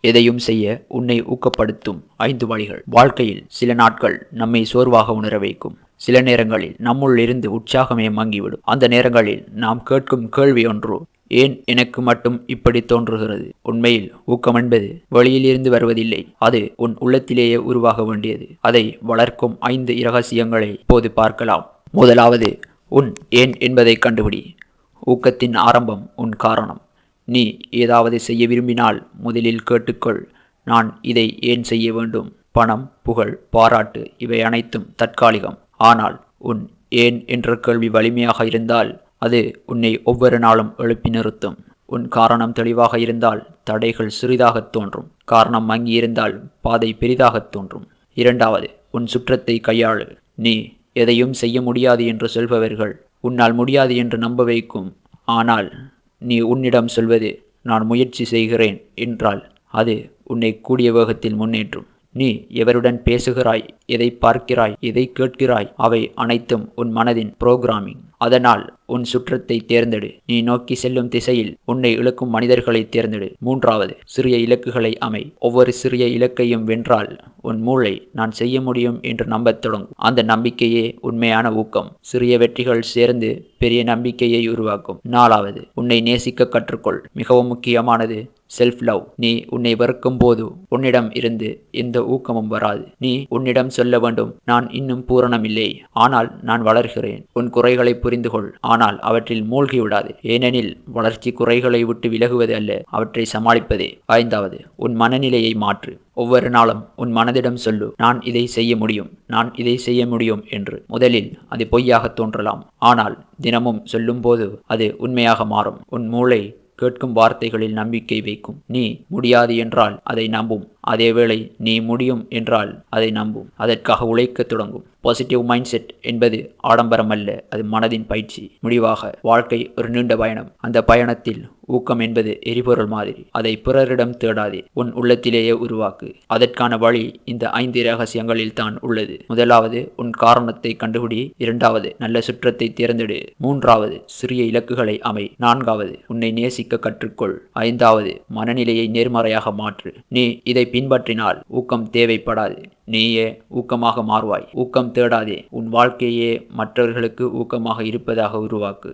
எதையும் செய்ய உன்னை ஊக்கப்படுத்தும் ஐந்து வழிகள். வாழ்க்கையில் சில நாட்கள் நம்மை சோர்வாக உணர வைக்கும். சில நேரங்களில் நம்முள் இருந்து உற்சாகமே மங்கிவிடும். அந்த நேரங்களில் நாம் கேட்கும் கேள்வி ஒன்று ஏன் எனக்கு மட்டும் இப்படி தோன்றுகிறது? உண்மையில் ஊக்கம் என்பது வெளியிலிருந்து வருவதில்லை. அது உன் உள்ளத்திலேயே உருவாக வேண்டியது. அதை வளர்க்கும் ஐந்து இரகசியங்களை இப்போது பார்க்கலாம். முதலாவது உன் ஏன் என்பதை கண்டுபிடி. ஊக்கத்தின் ஆரம்பம் உன் காரணம். நீ ஏதாவது செய்ய விரும்பினால் முதலில் கேட்டுக்கொள். நான் இதை ஏன் செய்ய வேண்டும்? பணம் புகழ் பாராட்டு இவை அனைத்தும் தற்காலிகம். ஆனால் உன் ஏன் என்ற கேள்வி வலிமையாக இருந்தால் அது உன்னை ஒவ்வொரு நாளும் எழுப்பி நிறுத்தும். உன் காரணம் தெளிவாக இருந்தால் தடைகள் சிறிதாகத் தோன்றும். காரணம் மங்கியிருந்தால் பாதை பெரிதாகத் தோன்றும். இரண்டாவது உன் சுற்றத்தை கையாளு. நீ எதையும் செய்ய முடியாது என்று சொல்பவர்கள் உன்னால் முடியாது என்று நம்ப வைக்கும். ஆனால் நீ உன்னிடம் சொல்வது நான் முயற்சி செய்கிறேன் என்றால் அது உன்னை கூடிய வேகத்தில் முன்னேற்றும். நீ எவருடன் பேசுகிறாய் எதை பார்க்கிறாய் எதை கேட்கிறாய் அவை அனைத்தும் உன் மனதின் புரோகிராமிங் அதனால் உன் சுற்றத்தை தேர்ந்தெடு. நீ நோக்கி செல்லும் திசையில் உன்னை இழக்கும் மனிதர்களை தேர்ந்தெடு. மூன்றாவது சிறிய இலக்குகளை அமை. ஒவ்வொரு சிறிய இலக்கையும் வென்றால் உன் மூளை நான் செய்ய முடியும் என்று நம்பத் தொடங்கும். அந்த நம்பிக்கையே உண்மையான ஊக்கம். சிறிய வெற்றிகள் சேர்ந்து பெரிய நம்பிக்கையை உருவாக்கும். நாலாவது உன்னை நேசிக்க கற்றுக்கொள். மிகவும் முக்கியமானது செல்ஃப் லவ் நீ உன்னை வெறுக்கும் போது உன்னிடம் இருந்து எந்த ஊக்கமும் வராது. நீ உன்னிடம் சொல்ல வேண்டும் நான் இன்னும் பூரணமில்லை. ஆனால் நான் வளர்கிறேன். உன் குறைகளை புரிந்து கொள். ஆனால் அவற்றில் மூழ்கி விடாது. ஏனெனில் வளர்ச்சி குறைகளை விட்டு விலகுவது அல்ல அவற்றை சமாளிப்பதே. ஐந்தாவது உன் மனநிலையை மாற்று. ஒவ்வொரு நாளும் உன் மனதிடம் சொல்லு நான் இதை செய்ய முடியும் நான் இதை செய்ய முடியும் என்று. முதலில் அது பொய்யாக தோன்றலாம். ஆனால் தினமும் சொல்லும்போது அது உண்மையாக மாறும். உன் மூளை கேட்கும் வார்த்தைகளில் நம்பிக்கை வைக்கும். நீ முடியாது என்றால் அதை நம்பும். அதேவேளை நீ முடியும் என்றால் அதை நம்பும். அதற்காக உழைக்கத் தொடங்கும். பாசிட்டிவ் மைண்ட் செட் என்பது ஆடம்பரம் அல்ல அது மனதின் பயிற்சி. முடிவாக வாழ்க்கை ஒரு நீண்ட பயணம். அந்த பயணத்தில் ஊக்கம் என்பது எரிபொருள் மாதிரி. அதை பிறரிடம் தேடாதே. உன் உள்ளத்திலேயே உருவாக்கு. அதற்கான வழி இந்த ஐந்து ரகசியங்களில் தான் உள்ளது. முதலாவது உன் காரணத்தை கண்டுபிடி. இரண்டாவது நல்ல சுற்றத்தை தேர்ந்தெடு. மூன்றாவது சிறிய இலக்குகளை அமை. நான்காவது உன்னை நேசிக்க கற்றுக்கொள். ஐந்தாவது மனநிலையை நேர்மறையாக மாற்று. நீ இதை பின்பற்றினால் ஊக்கம் தேவைப்படாது. நீயே ஊக்கமாக மாறுவாய். ஊக்கம் தேடாதே. உன் வாழ்க்கையே மற்றவர்களுக்கு ஊக்கமாக இருப்பதாக உருவாக்கு.